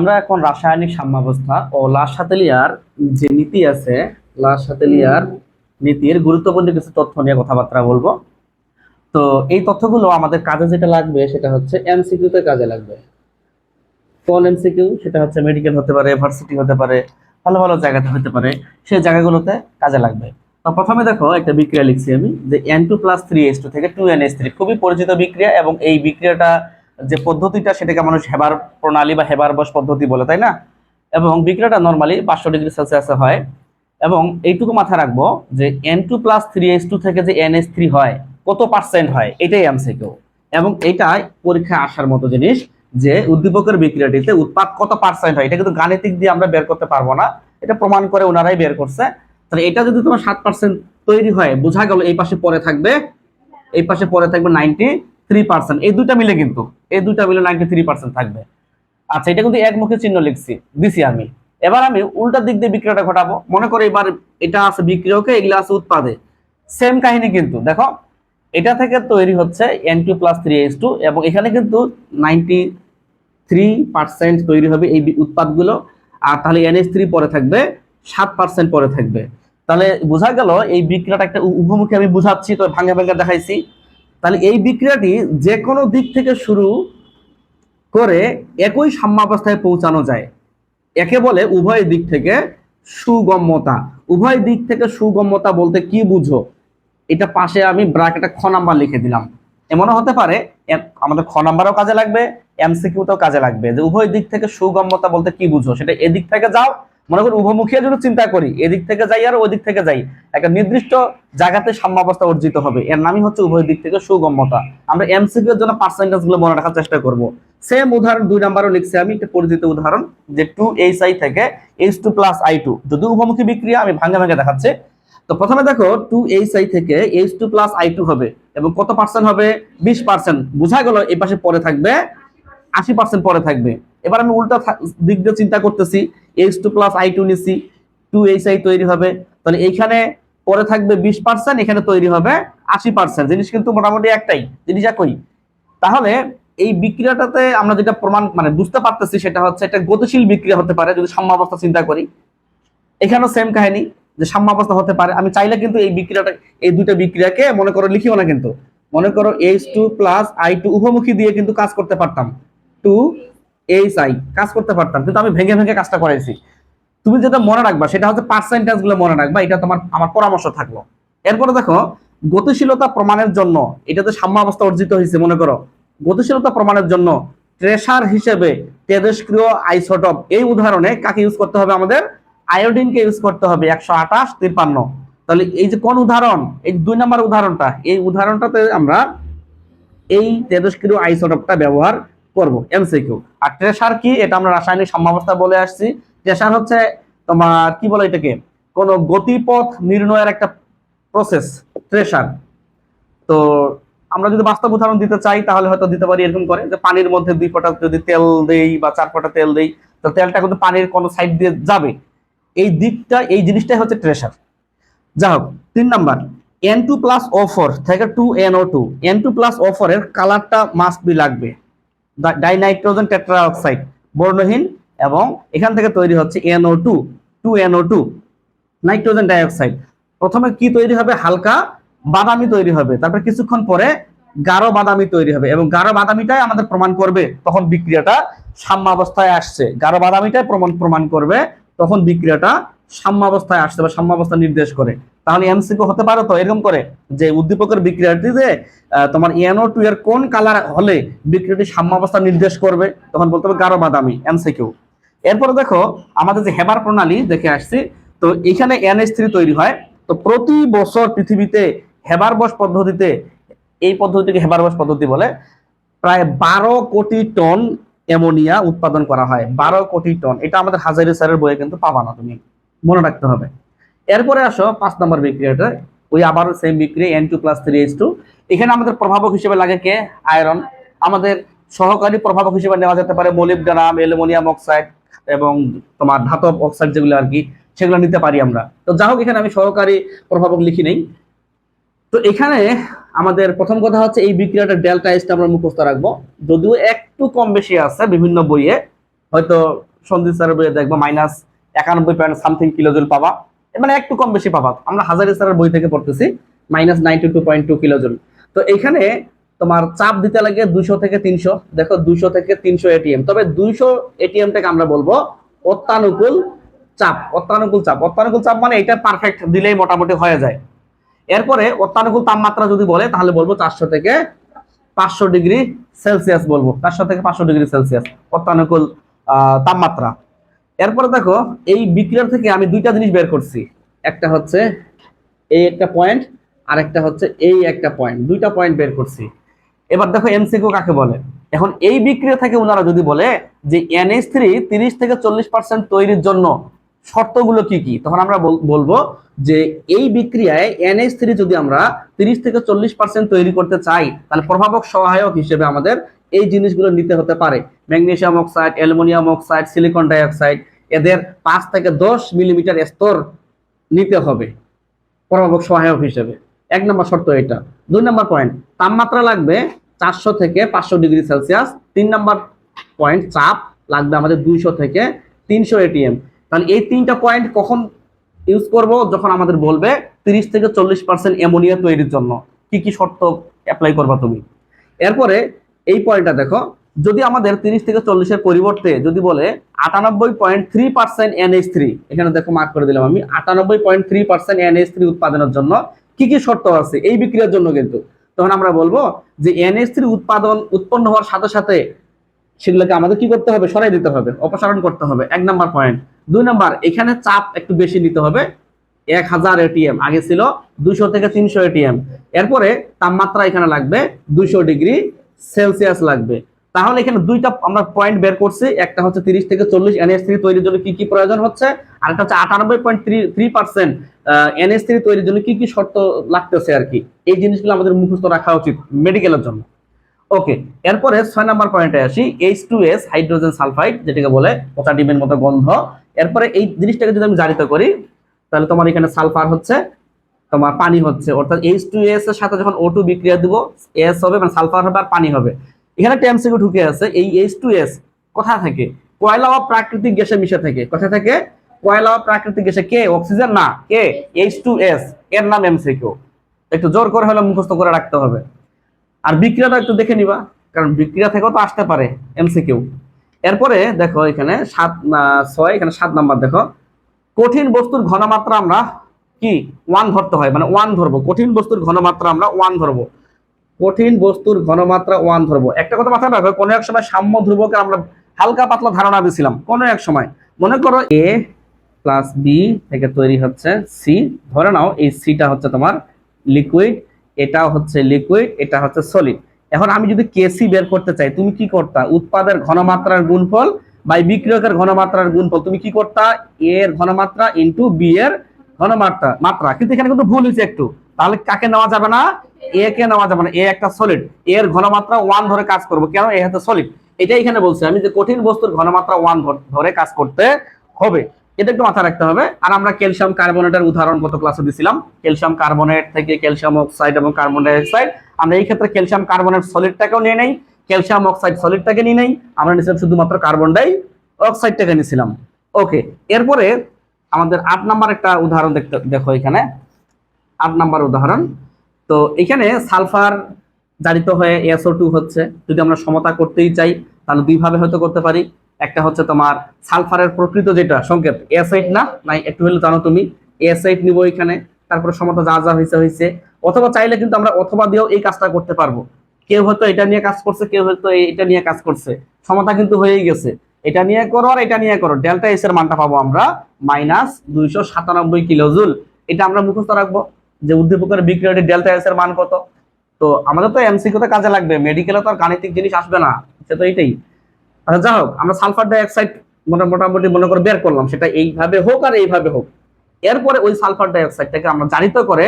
আমরা এখন রাসায়নিক সাম্যাবস্থা ও লাশ সাতেলিয়ার যে নীতি আছে লাশ সাতেলিয়ার নীতির গুরুত্বপূর্ণ কিছু তথ্য নিয়ে কথাবার্তা বলব। তো এই তথ্যগুলো আমাদের কাজে যেটা লাগবে সেটা হচ্ছে এমসিকিউ তে কাজে লাগবে। কোন এমসিকিউ? সেটা হচ্ছে মেডিকেল হতে পারে ভার্সিটি হতে পারে ভালো ভালো জায়গাতে হতে পারে সেই জায়গাগুলোতে কাজে লাগবে। তো প্রথমে দেখো একটা বিক্রিয়া লিখছি আমি যে N two plus three S two থেকে টু এন এস থ্রি খুবই পরিচিত বিক্রিয়া এবং এই বিক্রিয়াটা যে পদ্ধতিটা সেটাকে মানুষ হেবার প্রণালী বা হেবার বস পদ্ধতি বলে, তাই না? এবং বিক্রিয়াটা নর্মালি পাঁচশো ডিগ্রি সেলসিয়াসে হয়। এবং এইটুকু মাথায় রাখব যে N two plus three S two থেকে যে এন এস থ্রি হয়, কত পার্সেন্ট হয়? এটাই এমসিকিউ এবং এইটাই পরীক্ষায় আসার মতো জিনিস যে উদ্দীপকের বিক্রিয়াটিতে উৎপাদ কত পার্সেন্ট হয়, এটা কিন্তু গাণিতিক দিয়ে আমরা বের করতে পারব না। এটা প্রমাণ করে ওনারাই বের করছে। তাহলে এটা যদি তোমার সাত পার্সেন্ট তৈরি হয়, বোঝা গেল এই পাশে পরে থাকবে, এই পাশে পরে থাকবে নাইনটি থ্রি পার্সেন্ট এই দুইটা মিলে কিন্তু, এই দুইটা মিলে নাইনটি থ্রি পার্সেন্ট থাকবে। আচ্ছা এটা কিন্তু একমুখী চিহ্ন লিখছি, দিছি আমি। এবার আমি উল্টা দিক দিয়ে বিক্রিয়াটা ঘটাবো। মনে করো এবার এটা আছে বিক্রিয়কে, এগুলো আছে উৎপাদে। সেম কাহিনী কিন্তু, দেখো, এটা থেকে তৈরি হচ্ছে N two plus three H two এবং এখানে কিন্তু নাইনটি থ্রি পার্সেন্ট তৈরি হবে এই উৎপাদগুলো। আর তাহলে এনএস থ্রি পরে থাকবে, সাত পার্সেন্ট পরে থাকবে। তাহলে বোঝা গেল, এই বিক্রিয়াটা একটা উ- উভমুখী আমি বুঝাচ্ছি, তো ভাঙে ভাঙে দেখাইছি। তাহলে এই বিক্রিয়াটি যে কোনো দিক থেকে শুরু করে একই সাম্যাবস্থায় পৌঁছানো যায়। একে বলে উভয় দিক থেকে সুগম্যতা। উভয় দিক থেকে সুগম্যতা বলতে কি বুঝো? এটা পাশে আমি ব্রাকেটে খ নাম্বার লিখে দিলাম। এমনও হতে পারে আমাদের খ নাম্বারও কাজে লাগবে, এমসিকিউতেও কাজে লাগবে। যে উভয় দিক থেকে সুগম্যতা বলতে কি বুঝো? সেটা এদিক থেকে যাও মনে করি উভমুখী যদি চিন্তা করি। এদিক থেকে যাই আর ওই দিক থেকে যাই। একটা নির্দিষ্ট জায়গাতে সাম্যাবস্থা অর্জিত হবে। এর নামই হচ্ছে উভয় দিক থেকে সুগম্যতা। আমরা এমসিকিউ এর জন্য পার্সেন্টেজগুলো মনে রাখার চেষ্টা করব। সেম উদাহরণ দুই নাম্বারও লিখছি আমি, একটা পরিচিত উদাহরণ, যে টু এইচ আই থেকে H two plus I two যদি উভমুখী বিক্রিয়া, আমি ভাঙে ভাঙে দেখাচ্ছি। তো প্রথমে দেখো টু এইচ আই থেকে H two plus I two হবে এবং কত পার্সেন্ট হবে? বিশ পার্সেন্ট বোঝা গেল, এই পাশে পরে থাকবে, আশি পার্সেন্ট পরে থাকবে। এবার আমি উল্টা দিক দিয়ে চিন্তা করতেছি H two plus I two নিচ্ছি টু এইচ আই তৈরি হবে। তাহলে এইখানে পরে থাকবে বিশ পার্সেন্ট এখানে তৈরি হবে আশি পার্সেন্ট জিনিস কিন্তু মোটামুটি একটাই, জিনিস একই। তাহলে এই বিক্রিয়াটাতে আমরা যেটা প্রমাণ মানে বুঝতে পারতেছি সেটা হচ্ছে একটা গতিশীল বিক্রিয়া হতে পারে, যদি সাম্যাবস্থা চিন্তা করি। এখানেও সেম কাহিনী, যে সাম্যাবস্থা হতে পারে। আমি চাইলে কিন্তু এই বিক্রিয়াটা, এই দুইটা বিক্রিয়াকে মনে করো লিখিও না কিন্তু। মনে করো H two plus I two উভমুখী দিয়ে কিন্তু কাজ করতে পারতাম। টু এইচ আই কাজ করতে পারতাম, কিন্তু আমি ভেঙে ভেঙে কাজটা করাইছি। তুমি যেটা মনে রাখবা, সেটা হচ্ছে পার্সেন্টেজগুলো মনে রাখবা, এটা তোমার, আমার পরামর্শ থাকল। এরপরে দেখো, গতিশীলতা প্রমাণের জন্য এটাতে সাম্যাবস্থা অর্জিত হয়েছে, মনে করো, গতিশীলতা প্রমাণের জন্য ট্রেসার হিসেবে তেজস্ক্রিয় আইসোটপ এই উদাহরণে কাকে ইউজ করতে হবে আমাদের? আয়োডিনকে ইউজ করতে হবে, একশো আঠাশ তিপ্পান্ন তাহলে এই যে কোন উদাহরণ? এই দুই নম্বর উদাহরণটা, এই উদাহরণটাতে আমরা এই তেজস্ক্রিয় আইসোটপটা ব্যবহার করব এমসিকিউ আর ট্রেসার কি? এটা আমরা রাসায়নিক সাম্যাবস্থা বলে আসছি। ট্রেসার হচ্ছে তোমার, কি বলে এটাকে? কোন গতিপথ নির্ণয়ের একটা প্রসেস ট্রেসার তো আমরা যদি বাস্তব উদাহরণ দিতে চাই, তাহলে হয়তো দিতে পারি এরকম করে যে পানির মধ্যে দুই ফোঁটা যদি তেল দেই বা চার ফোঁটা তেল দেই, তো তেলটা কিন্তু পানির কোনো সাইড দিয়ে যাবে। এই দিকটা, এই জিনিসটাই হচ্ছে ট্রেসার যা হোক, তিন number. N two plus O four থেকে two N O two N two plus O কালারটা মাস্ট বি লাগবে। ডাইনাইট্রোজেন টেট্রা অক্সাইড বর্ণহীন এবং এখান থেকে তৈরি হচ্ছে NO two two NO two, nitrogen dioxide. প্রথমে কি তৈরি হবে? হালকা বাদামি তৈরি হবে। তারপর কিছুক্ষণ পরে গাঢ় বাদামি তৈরি হবে এবং গাঢ় বাদামিটাই আমাদের প্রমাণ করবে তখন বিক্রিয়াটা সাম্যাবস্থায় আসছে। গাঢ় বাদামিটাই প্রমাণ প্রমাণ করবে তখন বিক্রিয়াটা সাম্যাবস্থায় আসছে বা সাম্যাবস্থা নির্দেশ করে। তাহলে এমসিকিউ হতে পারে তো এরকম করে যে উদ্দীপকের বিক্রিয়াটিতে আহ, তোমার এনও টু এর কোন কালার হলে বিক্রিয়াটি সাম্যাবস্থা নির্দেশ করবে তখন বলতে হবে গাঢ় বাদামি এমসিকিউ। এরপরে দেখো আমাদের যে হেবার প্রণালী দেখে আসছি তো এখানে এনএস থ্রি তৈরি হয়। তো প্রতি বছর পৃথিবীতে হেবার বস পদ্ধতিতে এই পদ্ধতিকে হেবার বস পদ্ধতি বলে প্রায় বারো কোটি টন অ্যামোনিয়া উৎপাদন করা হয় বারো কোটি টন। এটা আমাদের হাজারি স্যারের বইয়ে কিন্তু পাবা না তুমি মনে রাখতে হবে। এরপরে আসো পাঁচ নম্বর বিক্রিয়াটা। ওই আবারও সেম বিক্রিয়া N two plus three H two এখানে আমাদের প্রভাবক হিসেবে লাগে কে? আয়রন আমাদের সহকারী প্রভাবক হিসেবে নেওয়া যেতে পারে মলিবডেনাম অ্যালুমিনিয়াম অক্সাইড এবং তোমার ধাতব অক্সাইড যেগুলো আর কি, সেগুলো নিতে পারি আমরা। তো যা হোক, এখানে আমি সহকারী প্রভাবক লিখি নেই। তো এখানে আমাদের প্রথম কথা হচ্ছে এই বিক্রিয়াটা ডেল্টা এসটা আমরা মুখস্থ রাখব। যদিও একটু কম বেশি আছে বিভিন্ন বইয়ে, হয়তো সন্দীপ স্যারের বইয়ে দেখব মাইনাস একানব্বই পয়েন্ট সামথিং কিলোজুল পাবা। মানে একটু কম বেশি পাবা। আমরা হাজারি স্যারের বই থেকে পড়তেছি minus ninety two point two kilojoule তো এখানে তোমার চাপ দিতে লাগে দুইশো থেকে তিনশো। দেখো দুইশো থেকে তিনশো এটিএম তবে দুইশো এটিএমটাকে আমরা বলব অত্যানুকূল চাপ। অত্যানুকূল চাপ। অত্যানুকূল চাপ মানে এটা পারফেক্ট দিলেই মোটামুটি হয়ে যায়। এরপরে অত্যানুকূল তাপমাত্রা যদি বলে, তাহলে বলব চারশো থেকে পাঁচশো ডিগ্রি সেলসিয়াস বলব। চারশো থেকে পাঁচশো ডিগ্রি সেলসিয়াস অত্যানুকূল তাপমাত্রা। এরপরে দেখো, এই বিক্রিয়ার থেকে আমি দুইটা জিনিস বের করছি। একটা হচ্ছে এই একটা পয়েন্ট আর একটা হচ্ছে এই একটা পয়েন্ট দুইটা পয়েন্ট বের করছি। এবার দেখো এমসিকিউ কাকে বলে? এখন এই বিক্রিয়া থেকে ওনারা যদি বলে যে এনএস থ্রি তিরিশ থেকে চল্লিশ পার্সেন্ট তৈরির জন্য শর্তগুলো কি কি, তখন আমরা বল- বলব যে এই বিক্রিয়ায় এনএস থ্রি যদি আমরা তিরিশ থেকে চল্লিশ পার্সেন্ট তৈরি করতে চাই, তাহলে প্রভাবক সহায়ক হিসেবে আমাদের এই জিনিসগুলো নিতে হতে পারে। Magnesium oxide, aluminium oxide, silicon dioxide এদের পাঁচ থেকে দশ মিলিমিটার স্তর নিতে হবে প্রভাবক সহায়ক হিসেবে। এক নম্বর শর্ত এটা। দুই নম্বর পয়েন্ট তাপমাত্রা লাগবে চারশো থেকে পাঁচশো ডিগ্রি সেলসিয়াস। তিন নম্বর পয়েন্ট চাপ লাগবে আমাদের দুইশো থেকে তিনশো এটিএম তাহলে এই তিনটা পয়েন্ট কখন ইউজ করব? যখন আমাদের বলবে তিরিশ থেকে চল্লিশ পার্সেন্ট অ্যামোনিয়া তৈরির জন্য। কি কি শর্ত অ্যাপ্লাই করবা তুমি? এরপরে এই পয়েন্টটা দেখো। যদি আমাদের তিরিশ থেকে চল্লিশের পরিবর্তে যদি বলে আটানব্বই point three percent NS three এখানে দেখো মার্ক করে দিলাম আমি, আটানব্বই point three percent NS three উৎপাদনের জন্য কি কি শর্ত আছে? এই বিক্রিয়ার জন্য কিন্তু। তখন আমরা বলব যে এনএস থ্রি উৎপাদন উৎপন্ন হওয়ার সাথে সাথে সেগুলোকে আমাদের কি করতে হবে? সরাই দিতে হবে, অপসারণ করতে হবে। এক নাম্বার পয়েন্ট দুই নাম্বার, এখানে চাপ একটু বেশি নিতে হবে। এক হাজার এটিএম আগে ছিল দুশো থেকে তিনশো এটিএম এরপরে তাপমাত্রা এখানে লাগবে দুশো ডিগ্রি সেলসিয়াস লাগবে। তাহলে এখানে দুইটা আমরা পয়েন্ট বের করছি, একটা হচ্ছে তিরিশ থেকে চল্লিশ এনএস থ্রি তৈরির জন্য কি কি প্রয়োজন হচ্ছে আর একটা হচ্ছে আটানব্বই point three percent NS three তৈরির জন্য কি কি শর্ত লাগতেছে আর কি? এই জিনিসগুলো আমাদের মুখস্থ রাখা উচিত মেডিকেলের জন্য। ওকে এরপরে ছয় নাম্বার পয়েন্টে আসি H two S hydrogen sulphide যেটাকে বলে পচা ডিমের মতো গন্ধ। এরপরে এই জিনিসটাকে যদি আমি জারিত করি, তাহলে তোমার এখানে সালফার হচ্ছে, তোমার পানি হচ্ছে। অর্থাৎ এইচ টু এস এর সাথে যখন ও টু বিক্রিয়া দিব এস হবে মানে সালফার হবে আর পানি হবে। এখানে টেমসিকে ঢুকে আছে, এই এইচ টু এস কোথা থেকে? কয়লা বা প্রাকৃতিক গ্যাসে মিশে থাকে। কোথা থাকে? কয়লা বা প্রাকৃতিক গ্যাসে কে? অক্সিজেন? না, কে? এইচ টু এস এর নাম এমসিকিউ একটু জোর করে হলে মুখস্থ করে রাখতে হবে। আর বিক্রিয়াটা একটু দেখে নিবা, কারণ বিক্রিয়া থেকেও তো আসতে পারে এমসিকিউ এরপরে দেখো এখানে সাত ছয়, এখানে সাত নাম্বার দেখো। কঠিন বস্তুর ঘনমাত্রা আমরা কি? ওয়ান ধরতে হয় মানে ওয়ান ধরবো। কঠিন বস্তুর ঘনমাত্রা আমরা ওয়ান ধরবো। কঠিন বস্তুর ঘনমাত্রা ওয়ান ধরবো। একটা কথা মাথায় রাখো কোনো এক সময় সাম্য ধ্রুবকে আমরা হালকা পাতলা ধারণা দিছিলাম, কোনো এক সময়। মনে করো এ প্লাস বি থেকে তৈরি হচ্ছে সি ধরে নাও এই সিটা হচ্ছে তোমার লিকুইড এটাও হচ্ছে লিকুইড এটা হচ্ছে সলিড এখন আমি যদি কেসি বের করতে চাই, তুমি কি করতা? উৎপাদের ঘনমাত্রার গুণফল বাই বিক্রিয়কের ঘনমাত্রার গুণফল, তুমি কি করতা? এর ঘনমাত্রা ইন্টু বি এর ঘনমাত্রা, মাত্রা। কিন্তু এখানে কিন্তু ভুল হয়েছে একটু। তাহলে কাকে নেওয়া যাবে না? এ কে নেওয়া যাবে না। এ একটা সলিড এর ঘনমাত্রা ওয়ান ধরে কাজ করব। কেন? এ হচ্ছে সলিড এটাই এখানে বলছি আমি যে কঠিন বস্তুর ঘনমাত্রা ওয়ান ধরে কাজ করতে হবে। এটা একটু মাথায় রাখতে হবে। আর আমরা ক্যালসিয়াম কার্বনেটের উদাহরণ গত ক্লাসে দিছিলাম। ক্যালসিয়াম কার্বনেট থেকে ক্যালসিয়াম অক্সাইড এবং কার্বন ডাইঅক্সাইড আমরা এই ক্ষেত্রে ক্যালসিয়াম কার্বনেট সলিডটাকেও নিয়ে নেই। ক্যালসিয়াম অক্সাইড সলিডটাকে নিয়ে নেই। আমরা নিয়েছিলাম শুধুমাত্র কার্বন ডাই অক্সাইডটাকে নিয়েছিলাম। ওকে এরপরে আমাদের আট নাম্বার একটা উদাহরণ দেখতে দেখো এখানে। আট নাম্বার উদাহরণ। তো এখানে সালফার জারিত হয়ে এসও টু হচ্ছে। যদি আমরা সমতা করতেই চাই, তাহলে দুইভাবে হয়তো করতে পারি। একটা হচ্ছে তোমার সালফারের প্রকৃত যেটা, সংকেত এস এইট না? নাই, একটু হলে জানো তুমি। এস এইট নিবো এখানে, তারপরে সমতা যা যা হয়েছে হয়েছে অথবা চাইলে কিন্তু আমরা অথবা দিয়েও এই কাজটা করতে পারব। কেউ হয়তো এটা নিয়ে কাজ করছে, কেউ হয়তো এটা নিয়ে কাজ করছে। সমতা কিন্তু হয়েই গেছে। এটা নিয়ে করো আর এটা নিয়ে করো। ডেল্টা এস এর মানটা পাবো আমরা মাইনাস দুইশো সাতানব্বই কিলোজুল। এটা আমরা মুখস্থ রাখব। যে উদ্দীপকের বিক্রিয়াটি ডেল্টা এস এর মান কত? তো আমাদের তো এমসিকিউতে কাজে লাগবে মেডিকেলে তো আর গাণিতিক জিনিস আসবে না, সে তো এইটাই আচ্ছা যাই হোক, আমরা সালফার ডাইঅক্সাইড মোটামুটি মনে করে বের করলাম, সেটা এইভাবে হোক আর এইভাবে হোক। এরপরে ওই সালফার ডাইঅক্সাইডটাকে আমরা জারিত করে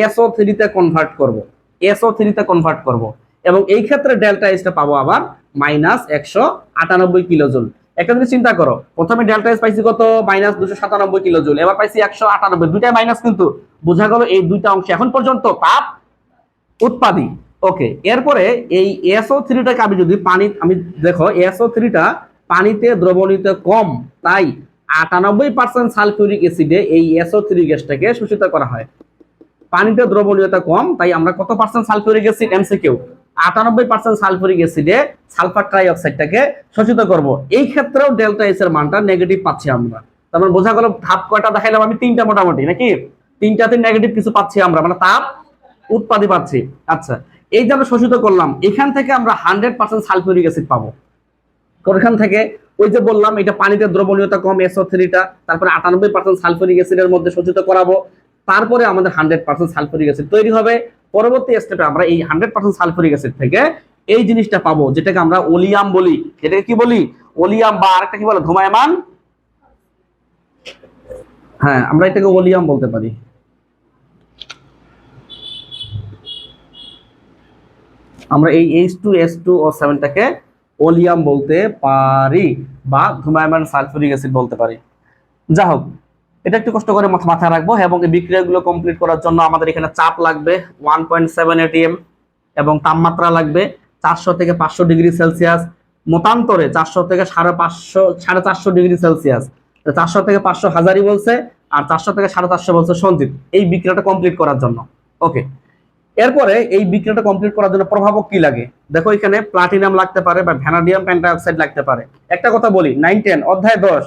এসও থ্রিতে কনভার্ট করব এসও থ্রিতে কনভার্ট করব। এবং এই ক্ষেত্রে ডেল্টা এসটা পাবো আবার মাইনাস একশো আটানব্বই কিলোজুল একটা জিনিস চিন্তা করো, প্রথমে ডেল্টা এস পাইছি কত? মাইনাস দুশো সাতানব্বই কিলোজুল এবার পাইছি একশো আটানব্বই। দুইটাই মাইনাস কিন্তু। বোঝা গেল এই দুইটা অংশ এখন পর্যন্ত তাপ উৎপাদী। ওকে এরপরে এই এসও থ্রিটাকে আমি যদি পানি আমি দেখো এসও থ্রিটা পানিতে দ্রবণীয়তা কম, তাই আটানব্বই পার্সেন্ট সালফিউরিক অ্যাসিডে এই এসও থ্রি গ্যাসটাকে শোষিত করা হয়। পানিতে দ্রবণীয়তা কম, তাই আমরা কত পার্সেন্ট সালফিউরিক অ্যাসিড এমসিকিউ আটানব্বই পার্সেন্ট সালফিউরিক অ্যাসিডে সালফার ট্রাইঅক্সাইডটাকে শোষিত করব। এই ক্ষেত্রেও ডেল্টা এস এর মানটা নেগেটিভ পাচ্ছি আমরা। তারপর বোঝা গেল, ধাপ কয়টা দেখাইলাম আমি? তিনটা মোটামুটি, নাকি? তিনটাতে নেগেটিভ কিছু পাচ্ছি আমরা মানে তাপ উৎপাদি পাচ্ছি। আচ্ছা এই যে আমরা শোষিত করলাম, এখান থেকে আমরা হান্ড্রেড পার্সেন্ট সালফিউরিক অ্যাসিড পাবো। ওখান থেকে? ওই যে বললাম, এটা পানিতে দ্রবণীয়তা কম এসও থ্রিটা তারপরে আটানব্বই পার্সেন্ট সালফিউরিক অ্যাসিডের মধ্যে শোষিত করাবো। তারপরে আমাদের হান্ড্রেড পার্সেন্ট সালফিউরিক অ্যাসিড তৈরি হবে। পরবর্তী স্টেপে আমরা এই হান্ড্রেড পার্সেন্ট সালফিউরিক অ্যাসিড থেকে এই জিনিসটা পাবো, যেটাকে আমরা ওলিয়াম বলি। এটাকে কি বলি? ওলিয়াম বা আরেকটা কি বলে? ধুমায়মান? হ্যাঁ আমরা এটাকে ওলিয়াম বলতে পারি। আমরা এই H two S two O সেভেনটাকে oleum বলতে পারি বা ধুমায়মান সালফিউরিক অ্যাসিড বলতে পারি। যা হোক এটা একটু কষ্ট করে মাথা- মাথায় রাখব এবং এই বিক্রিয়াগুলো কমপ্লিট করার জন্য আমাদের এখানে চাপ লাগবে ওয়ান পয়েন্ট সেভেন এটিএম এবং তাপমাত্রা লাগবে চারশো থেকে পাঁচশো ডিগ্রি সেলসিয়াস। মতান্তরে চারশো থেকে সাড়ে পাঁচশো সাড়ে চারশো ডিগ্রি সেলসিয়াস। চারশো থেকে পাঁচশো হাজারই বলছে, আর চারশো থেকে সাড়ে চারশো বলছে সঞ্জিত। এই বিক্রিয়াটা কমপ্লিট করার জন্য। ওকে। এরপরে এই বিক্রিয়াটা কমপ্লিট করার জন্য প্রভাবক কি লাগে? দেখো এখানে প্লাটিনাম লাগতে পারে বা ভ্যানাডিয়াম পেন্টাঅক্সাইড লাগতে পারে। একটা কথা বলি নাইন টেন অধ্যায় দশ।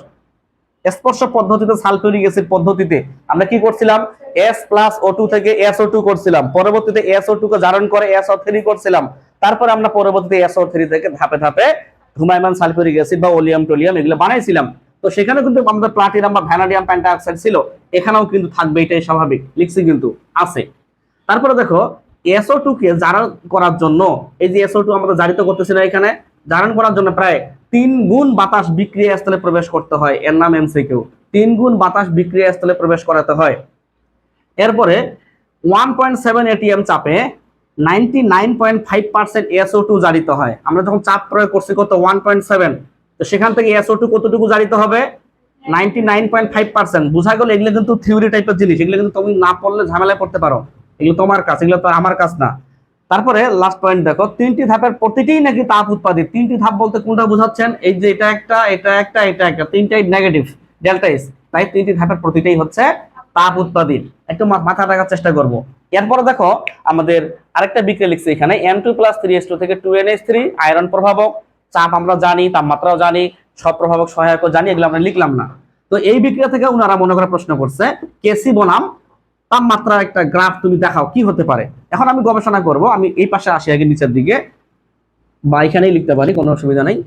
স্পর্শ পদ্ধতিতে সালফিউরিক অ্যাসিড পদ্ধতিতে আমরা কি করছিলাম? এস প্লাস ও থেকে এসও টু করছিলাম। পরবর্তীতে এসও টু কে জারণ করে এসও থ্রি করছিলাম। তারপরে আমরা পরবর্তীতে এসও থ্রি থেকে ধাপে ধাপে ধুমায়মান সালফিউরিক অ্যাসিড বা ওলিয়াম টোলিয়াম এগুলো বানাইছিলাম। তো সেখানে কিন্তু আমাদের প্লাটিনাম বা ভ্যানাডিয়াম পেন্টাঅক্সাইড ছিল। এখানেও কিন্তু থাকবে, এটাই স্বাভাবিক। লিখছি কিন্তু, আছে। তারপরে দেখো এসও টু কে জারণ করার জন্য, এই যে এসও টু আমরা জারিত করতেছি এখানে, জারণ করার জন্য প্রায় তিন গুণ বাতাস বিক্রিয়া স্থলে প্রবেশ করতে হয়। এর নাম এমসিকিউ তিন গুণ বাতাস বিক্রিয়া স্থলে প্রবেশ করাতে হয়। এরপরে ওয়ান পয়েন্ট সেভেন এটিএম চাপে ninety nine point five percent SO two জারিত হয়। আমরা যখন চাপ প্রয়োগ করছি কত? ওয়ান পয়েন্ট সেভেন তো সেখান থেকে এসও টু কতটুকু জারিত হবে? Ninety nine point five percent বোঝা গেল এগুলো কিন্তু থিওরি টাইপের জিনিস। এগুলো কিন্তু তুমি না পড়লে ঝামেলায় পড়তে পারো। এগুলো তোমার কাজ, এগুলো তো আমার কাজ না। তারপরে লাস্ট পয়েন্ট দেখো, তিনটি ধাপের প্রতিটিই নাকি তাপ উৎপাদিত। তিনটি ধাপ বলতে কোনটা বোঝাচ্ছেন? এই যে এটা একটা এটা একটা এটা একটা, তিনটাই নেগেটিভ ডেল্টা এস তাই তিনটি ধাপের প্রতিটাই হচ্ছে তাপ উৎপাদিত। একটু মাথা রাখার চেষ্টা করব। এরপরে দেখো, আমাদের আরেকটা বিক্রিয়া লিখছে এখানে N two plus three S two থেকে two N S three iron প্রভাবক, চাপ আমরা জানি, তাপমাত্রাও জানি, সব প্রভাবক সহায়ক জানি, এগুলো আমরা লিখলাম না। তো এই বিক্রিয়া থেকে ওনারা মনে করে প্রশ্ন করছে কেসি বনাম তাপমাত্রার একটা গ্রাফ তুমি দেখাও, কি হতে পারে? এখন আমি গবেষণা করব, আমি এই পাশে আসি আগে নিচের দিকে, বা এখানেই লিখতে পারি, কোনো অসুবিধা নেই।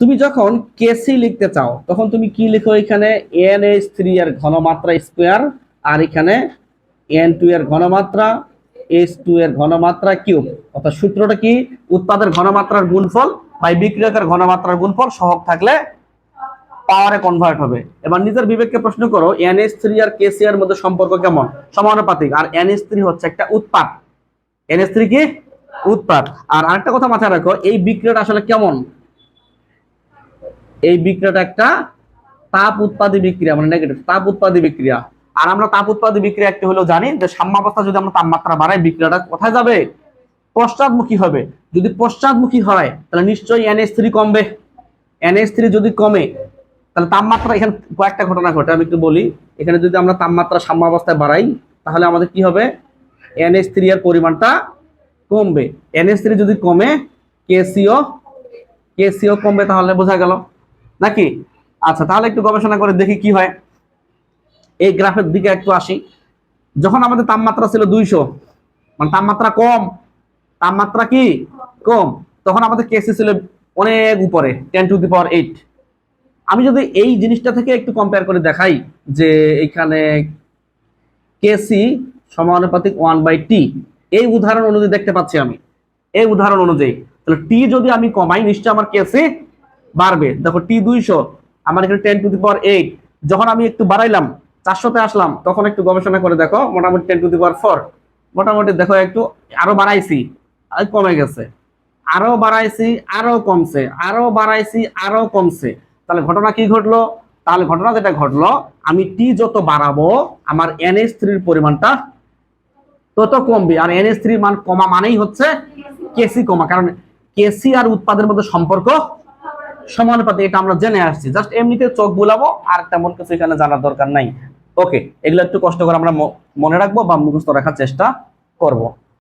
তুমি যখন কেসি লিখতে চাও, তখন তুমি কি লিখো এখানে? এন এইচ থ্রি এর ঘনমাত্রা স্কোয়ার আর এখানে এন টু এর ঘনমাত্রা এইচ টু এর ঘনমাত্রা কিউব অর্থাৎ সূত্রটা কি? উৎপাদের ঘনমাত্রার গুণফল, বা বিক্রিয়কের ঘনমাত্রার গুণফল সহগ থাকলে পাওয়ারে কনভার্ট হবে। এবার নিজের বিবেককে প্রশ্ন করো এনএস থ্রি আর কেসি এর মধ্যে সম্পর্ক কেমন? সমানুপাতিক। আর এনএস থ্রি হচ্ছে একটা উৎপাদ এনএস থ্রি কি? উৎপাদ আর আরেকটা কথা মাথায় রাখো, এই বিক্রিয়াটা আসলে কেমন? এই বিক্রিয়াটা একটা তাপ উৎপাদী বিক্রিয়া মানে নেগেটিভ তাপ উৎপাদী বিক্রিয়া। আর আমরা তাপ উৎপাদী বিক্রিয়া একটি হলেও জানি যে সাম্যাবস্থা যদি আমরা তাপমাত্রা বাড়াই, বিক্রিয়াটা কোথায় যাবে? পশ্চাৎমুখী হবে। যদি পশ্চাৎমুখী হয়, তাহলে নিশ্চয়ই এনএস থ্রি কমবে। এনএস থ্রি যদি কমে তাহলে তাপমাত্রা এখানে কয়েকটা ঘটনা ঘটে, আমি একটু বলি। এখানে যদি আমরা তাপমাত্রা সাম্যাবস্থায় বাড়াই, তাহলে আমাদের কি হবে? এনএস থ্রি এর পরিমাণটা কমবে। এনএস থ্রি যদি কমে কেসিও কেসিও কমবে তাহলে বোঝা গেল। নাকি? আচ্ছা তাহলে একটু গবেষণা করে দেখি কি হয়। এই গ্রাফের দিকে একটু আসি। যখন আমাদের তাপমাত্রা ছিল দুইশো মানে তাপমাত্রা কম, তাপমাত্রা কি? কম। তখন আমাদের কেসি ছিল অনেক উপরে ten to the power eight আমি যদি এই জিনিসটা থেকে একটু কম্পেয়ার করে দেখাই যে এখানে কেসি সমানুপাতিক ওয়ান বাই টি এই উদাহরণ অনুযায়ী দেখতে পাচ্ছি আমি। এই উদাহরণ অনুযায়ী, তাহলে টি যদি আমি কমাই নিশ্চয় আমার কেসি বাড়বে। দেখো টি দুইশো, আমার এখানে ten to the power eight যখন আমি একটু বাড়াইলাম, চারশোতে আসলাম, তখন একটু গবেষণা করে দেখো, মোটামুটি ten to the power four মোটামুটি দেখো একটু আরও বাড়াইছি কমে গেছে। আরও বাড়াইছি, আরও কমছে, আরও বাড়াইছি, আরও কমছে। তাহলে ঘটনা কি ঘটলো? তাহলে ঘটনা যেটা ঘটলো, আমি টি যত বাড়াবো, আমার এনএস থ্রির পরিমাণটা তত কমবে। আর এনএস থ্রির মান কমা মানেই হচ্ছে কেসি কমা, কারণ কেসি আর উৎপাদের মধ্যে সম্পর্ক সমানুপাতি এটা আমরা জেনে আসছি। জাস্ট এমনিতে চোখ বুলাবো, আর তেমন কিছু এখানে জানার দরকার নাই। ওকে এগুলো একটু কষ্ট করে আমরা মনে রাখব বা মুখস্থ রাখার চেষ্টা করব।